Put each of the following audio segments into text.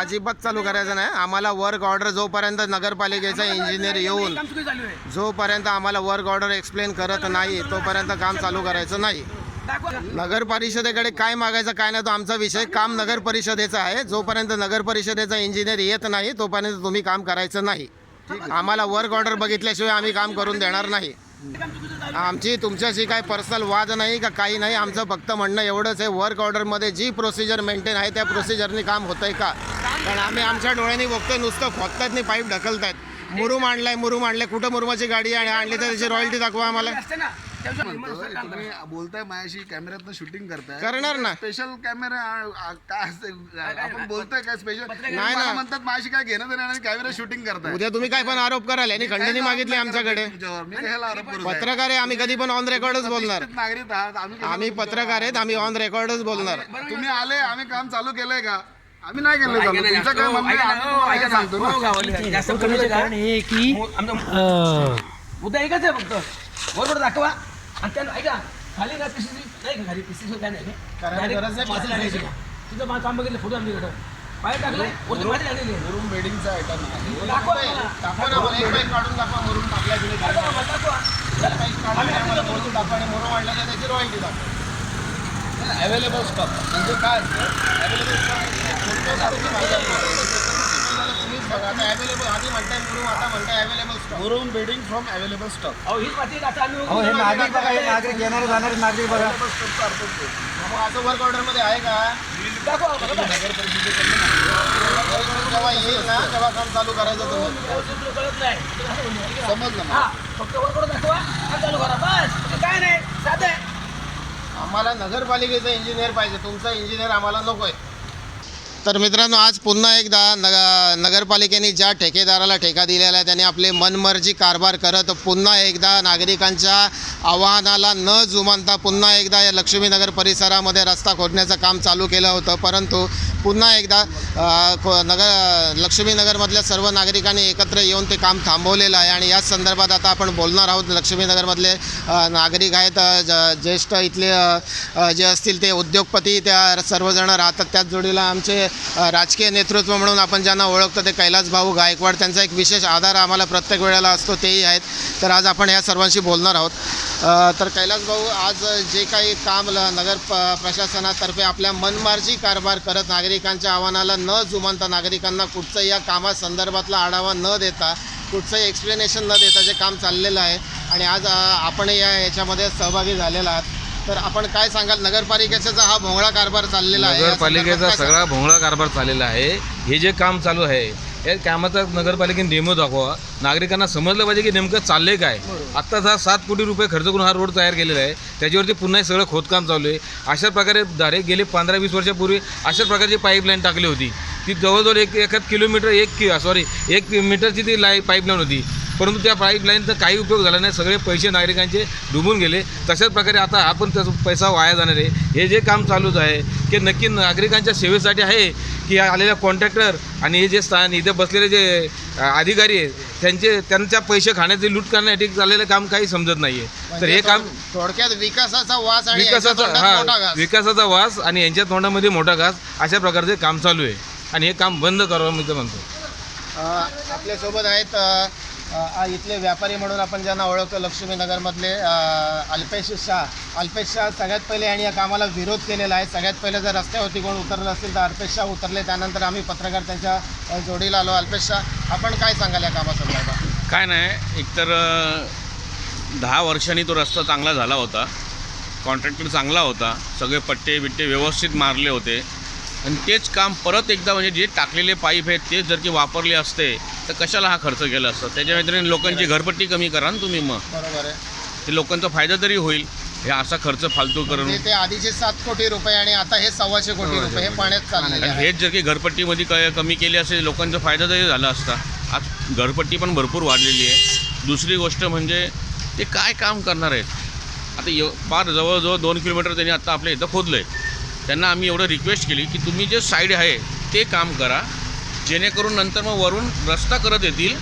अजिबात चालू करायचं नाही. आम्हाला वर्क ऑर्डर जोपर्यंत नगरपालिकेचा इंजिनियर येऊन जोपर्यंत आम्हाला वर्क ऑर्डर एक्सप्लेन करत नाही तोपर्यंत काम चालू करायचं नाही. नगर परिषदेकडे काय मागायचं काय नाही तो आमचा विषय काम नगर परिषदेचा आहे. जोपर्यंत नगर परिषदेचा इंजिनियर येत नाही तोपर्यंत तुम्ही काम करायचं नाही. आम्हाला वर्क ऑर्डर बघितल्याशिवाय आम्ही काम करून देणार नाही. आमची तुमच्याशी काय पर्सनल वाद नाही का काही नाही. आमचं फक्त म्हणणं एवढंच आहे वर्क ऑर्डरमध्ये जी प्रोसिजर मेंटेन आहे त्या प्रोसिजरनी काम होतंय का? कारण आम्ही आमच्या डोळ्यांनी बघतोय नुसतं खोदतात नाही पाईप ढकलतायत. मुरुम आणलाय मुरुम आणलाय. कुठं मुरुमाची गाडी आणि आणली तर त्याची रॉयल्टी दाखवा आम्हाला. तुम्ही बोलताय माझ्याशी कॅमेऱ्यातनं शूटिंग करताय. करणार ना. स्पेशल कॅमेरा काय असते? आपण बोलतोय काय स्पेशल नाही ना. म्हणतात माझ्याशी काय घेणं देणं आणि कॅमेरा शूटिंग करताय. उद्या तुम्ही काय पण आरोप कराल यांनी खंडणी मागितली आमच्याकडे. तुमच्यावर. मी कशाला आरोप करू साहेब? पत्रकार आहे आम्ही कधी पण ऑन रेकॉर्डच बोलणार. नागरिक आहात आम्ही कशाला आम्ही तुमच्यावर पत्रकार आहेत आम्ही ऑन रेकॉर्डच बोलणार. तुम्ही आले आम्ही काम चालू केलंय का? आम्ही नाही केलं चालू. तुमचं काय म्हणणं आहे? ऐका आम्ही ना, तुम्हाला ऐका हे सांगतो ना. हो. जास्त कमी कारण हे की अं, मुद्दा एकच आहे फक्त. बरोबर दाखवा. आणि त्यानं ऐका खाली ना पिसी नाही का खाली? पिसी काय नाही करायला Direct गरज नाही. लागायचे. तुझं मा- काम बघितलं फोटो आमच्या पाय टाकलाय वरती माती लागलेली आहे. रूम बेडिंगचा आयटम आहे. दाखवा मला. दाखवा ना मला. एक पाईप काढून दाखवा मुरुम टाकलाय तुम्ही दाखवा मला, दाखवा. चला. आम्ही दाखवा आणि वाढलं तर त्याची रॉयल्टी दाखवा. अवेलेबल स्टॉक म्हणजे काय अवेलेबल तुम्हीच बघा आता अवेलेबल आधी म्हणताय मुरुम आता म्हणताय available stock room bedding from available stock अहो, हीच माती आता आम्ही अहो, हे नागरिक बघा हे नागरिक येणारे जाणारे नागरिक बघा. असं वर्क ऑर्डरमध्ये आहे का? दाखवा बघा. जेव्हा येईल ना तेव्हा काम चालू करायचं तुम्ही व्यवस्थित तुला कळत नाही. तुला असं म्हणलं. समजलं मला. हा फक्त वर करून दाखवा. आणि चालू करा बस. बाकी काय नाही साधं आहे. आम्हाला नगरपालिकेचा इंजिनियर पाहिजे. तुमचा इंजिनियर आम्हाला नको आहे तर मित्रांनो आज पुन्हा एकदा नग नगरपालिकेने ज्या ठेकेदाराला ठेका दिलेला आहे त्याने आपले मनमर्जी कारभार करत पुन्हा एकदा नागरिकांच्या आवाहनाला न जुमानता पुन्हा एकदा या लक्ष्मीनगर परिसरामध्ये रस्ता खोदण्याचं काम चालू केलं होतं. परंतु पुन्हा एकदा नगर लक्ष्मीनगरमधल्या सर्व नागरिकांनी एकत्र येऊन ते काम थांबवलेलं आहे. आणि याच संदर्भात आता आपण बोलणार आहोत लक्ष्मीनगरमधले नागरिक आहेत ज- ज्येष्ठ इथले जे असतील ते उद्योगपती त्या सर्वजण राहतात. त्याच जोडीला आमचे राजकीय नेतृत्व म्हणून आपण ज्यांना ओळखतो ते कैलास भाऊ गायकवाड त्यांचा एक विशेष आधार आम्हाला प्रत्येक वेळेला असतो तेही आहेत. तर आज आपण या सर्वांशी बोलणार आहोत. तर कैलास भाऊ आज जे काही काम ल- नगर प प्रशासनातर्फे आपल्या मनमार्जी कारभार करत नागरिकांच्या आव्हानाला न जुमानता नागरिकांना कुठचंही या कामासंदर्भातला आढावा न देता कुठचंही एक्सप्लेनेशन न देता जे काम चाललेलं आहे. आणि आज आपण या याच्यामध्ये सहभागी झालेला आहात. तर आपण काय सांगाल? नगरपालिकेचा हा भोंगळा कारभार चाललेला आहे. नगरपालिकेचा सगळा भोंगळा कारभार चाललेला आहे. हे जे काम चालू आहे या कामाचा नगरपालिकेने डेमो दाखवा. नागरिकांना समजलं पाहिजे की नेमकं चाललंय काय. आत्ताच हा सात कोटी रुपये खर्च करून हा रोड तयार केलेला आहे. त्याच्यावरती पुन्हा हे सगळं खोदकाम चालू आहे. अशा प्रकारे दारे गेले पंधरा वीस वर्षापूर्वी अशाच प्रकारची पाईपलाईन टाकली होती. ती जवळजवळ एक एखाद किलोमीटर एक कि सॉरी एक मीटरची ती लाई पाईपलाईन होती. परंतु त्या पाईपलाईनचा काही उपयोग झाला नाही. सगळे पैसे नागरिकांचे डुबून गेले. तशाच प्रकारे आता आपण त्याचा पैसा वाया जाणार आहे. हे जे काम चालूच आहे की नक्की नागरिकांच्या सेवेसाठी आहे की आलेल्या कॉन्ट्रॅक्टर आणि हे जे स्थान इथे बसलेले जे अधिकारी आहेत त्यांचे त्यांच्या पैसे खाण्याचे लूट करण्यासाठी चाललेलं काम काही समजत नाही आहे तर हे काम थोडक्यात विकासाचा वास विकासाचा हा. विकासाचा वास आणि यांच्या तोंडामध्ये मोठा घास अशा प्रकारचे काम चालू आहे. आणि हे काम बंद करावं मी तर म्हणतो. आपल्यासोबत आहेत इथले व्यापारी म्हणून आपण ज्यांना ओळखतो लक्ष्मीनगरमधले अल्पेश शाह. अल्पेश शाह सगळ्यात पहिले आणि या कामाला विरोध केलेला आहे. सगळ्यात पहिले जर रस्त्यावरती कोण उतरलं असतील तर अल्पेश शाह उतरले. त्यानंतर आम्ही पत्रकार त्यांच्या जोडीला आलो. अल्पेश शाह आपण काय सांगाल या कामासंदर्भात? काय नाही. एकतर दहा वर्षांनी तो रस्ता चांगला झाला होता. कॉन्ट्रॅक्टर चांगला होता. सगळे पट्टे बिट्टे व्यवस्थित मारले होते. आणि तेच काम परत एकदा म्हणजे जे टाकलेले पाईप आहेत तेच जर की वापरले असते तर कशाला हा खर्च केला असता? त्याच्या व्यतिरिक्त लोकांची घरपट्टी कमी करा ना तुम्ही मग. बरोबर आहे. ते लोकांचा फायदा तरी होईल. हे असा खर्च फालतू करून. ते ते आधीचे सात कोटी रुपये आणि आता हे सव्वाशे कोटी रुपये हे पाण्यात चाललेले आणि आहे हेच जर की घरपट्टीमध्ये क कमी केली असेल लोकांचा फायदा तरी झाला असता. आज घरपट्टी पण भरपूर वाढलेली आहे. दुसरी गोष्ट म्हणजे ते काय काम करणार आहेत? आता एव फार जवळजवळ दोन किलोमीटर त्यांनी आता आपल्या इथं खोदलं आहे त्यांना आम्ही एवढं रिक्वेस्ट केली की तुम्ही जे साईड आहे ते काम करा. जेणेकरून नंतर मग वरून रस्ता करत येतील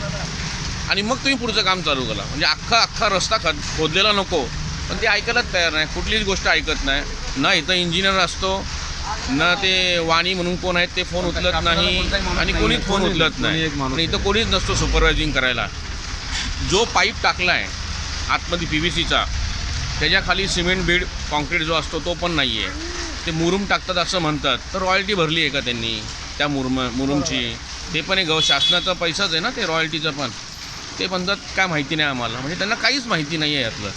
आणि मग तुम्ही पुढचं काम चालू करा. म्हणजे अख्खा अख्खा रस्ता ख खोदलेला नको. पण ते ऐकायलाच तयार नाही. कुठलीच गोष्ट ऐकत नाही. ना इथं इंजिनियर असतो न ते वाणी म्हणून कोण आहेत ते फोन उचलत नाही आणि कोणीच फोन उचलत नाही. आणि इथं कोणीच नसतो सुपरवायझिंग करायला. जो पाईप टाकला आहे आतमध्ये पी व्ही सीचा त्याच्याखाली सिमेंट बीड कॉन्क्रीट जो असतो तो पण नाही आहे ते मुरुम टाकतात असं म्हणतात. तर रॉयल्टी भरली आहे का त्यांनी? त्या मुरुम मुरुमची. ते पण एक शासनाचा पैसाच आहे ना ते रॉयल्टीचं पण. ते म्हणतात काय माहिती नाही आम्हाला. म्हणजे त्यांना काहीच माहिती नाही आहे यातलं.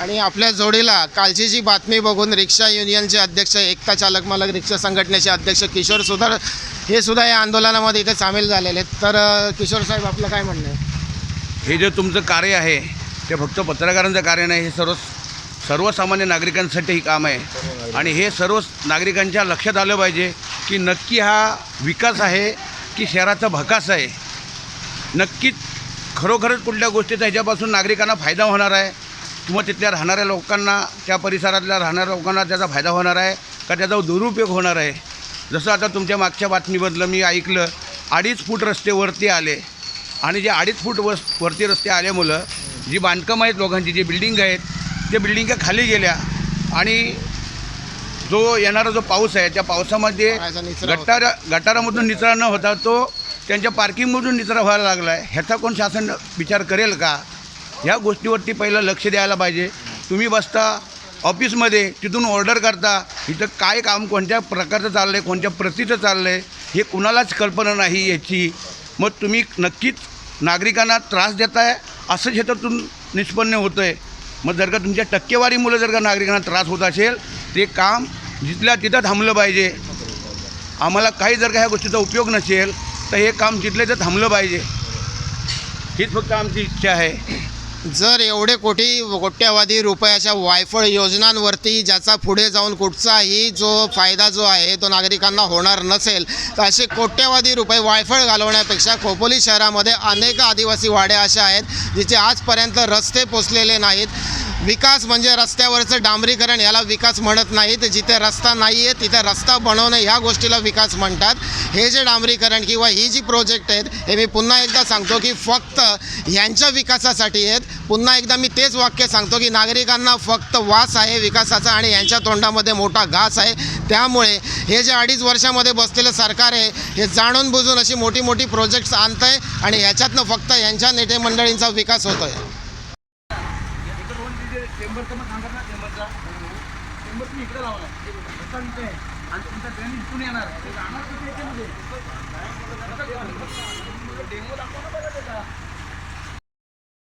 आणि आपल्या जोडीला कालची जी बातमी बघून रिक्षा युनियनचे अध्यक्ष एकता चालक मालक रिक्षा संघटनेचे अध्यक्ष किशोर सुधार हे सुद्धा या आंदोलनामध्ये इथे सामील झालेले आहेत. तर किशोर साहेब आपलं काय म्हणणं आहे? हे जे तुमचं कार्य आहे ते फक्त पत्रकारांचं कार्य नाही हे सर्व सर्वसामान्य नागरिकांसाठी हे काम आहे. आणि हे सर्व नागरिकांच्या लक्षात आलं पाहिजे की नक्की हा विकास आहे की शहराचा भकास आहे. नक्कीच खरोखरच कुठल्या गोष्टीचा ह्याच्यापासून नागरिकांना फायदा होणार आहे. किंवा तिथल्या राहणाऱ्या लोकांना त्या परिसरातल्या राहणाऱ्या लोकांना त्याचा फायदा होणार आहे का त्याचा दुरुपयोग होणार आहे? जसं आता तुमच्या मागच्या बातमीमधलं मी ऐकलं अडीच फूट रस्ते वरती आले. आणि जे अडीच फूट वस वरती रस्ते आल्यामुळं जी बांधकामं आहेत लोकांची जी बिल्डिंग आहेत त्या बिल्डिंगा खाली गेल्या. आणि जो येणारा जो पाऊस आहे त्या पावसामध्ये. गटारा गटारामधून निचरा न होता तो त्यांच्या पार्किंगमधून निचरा व्हायला लागला आहे ह्याचा कोण शासन विचार करेल का? ह्या गोष्टीवरती पहिलं लक्ष द्यायला पाहिजे. तुम्ही बसता ऑफिसमध्ये तिथून ऑर्डर करता. इथं काय काम कोणत्या प्रकारचं चाललं आहे कोणत्या प्रतीचं चाललं आहे हे कुणालाच कल्पना नाही याची. मग तुम्ही नक्कीच नागरिकांना त्रास देताय असंच ह्याच्यातून निष्पन्न होतं आहे मग जर का तुमच्या टक्केवारीमुळे जर का नागरिकांना त्रास होत असेल ते काम जिथल्या तिथं थांबलं पाहिजे. आम्हाला काही जर का ह्या गोष्टीचा उपयोग नसेल तर हे काम जिथले तिथं थांबलं पाहिजे. हीच फक्त आमची इच्छा आहे. जर एवढे कोटी कोट्यावधी रुपयाच्या वायफळ योजनांवरती ज्याचा पुढे जाऊन कुठचाही जो फायदा जो आहे तो नागरिकांना होणार नसेल तर असे कोट्यावधी रुपये वायफळ घालवण्यापेक्षा खोपोली शहरामध्ये अनेक आदिवासी वाड्या अशा आहेत जिथे आजपर्यंत रस्ते पोचलेले नाहीत. विकास म्हणजे रस्त्यावरचं डांबरीकरण याला विकास म्हणत नाहीत. जिथे रस्ता नाही आहे तिथे रस्ता बनवणं ह्या गोष्टीला विकास म्हणतात. हे जे डांबरीकरण किंवा ही जी प्रोजेक्ट आहेत हे मी पुन्हा एकदा सांगतो की फक्त यांच्या विकासासाठी आहेत. पुन्हा एकदा मी तेच वाक्य सांगतो की नागरिकांना फक्त वास आहे विकासाचा आणि यांच्या तोंडामध्ये मोठा घास आहे. त्यामुळे हे जे अडीच वर्षामध्ये बसलेलं सरकार आहे हे जाणून बुजून अशी मोठी मोठी प्रोजेक्ट्स आणतं आहे आणि ह्याच्यातनं फक्त यांच्या नेते मंडळींचा विकास होतो आहे चेंबरचं मग सांगा ना चेंबरचा चेंबर तुम्ही इकडे लावला रस्ता इथे. आहे आणि तुमचा ट्रेन इथून येणार ते जाणार कुठे याच्यामध्ये? डेंगू दाखवा ना बघा त्याचा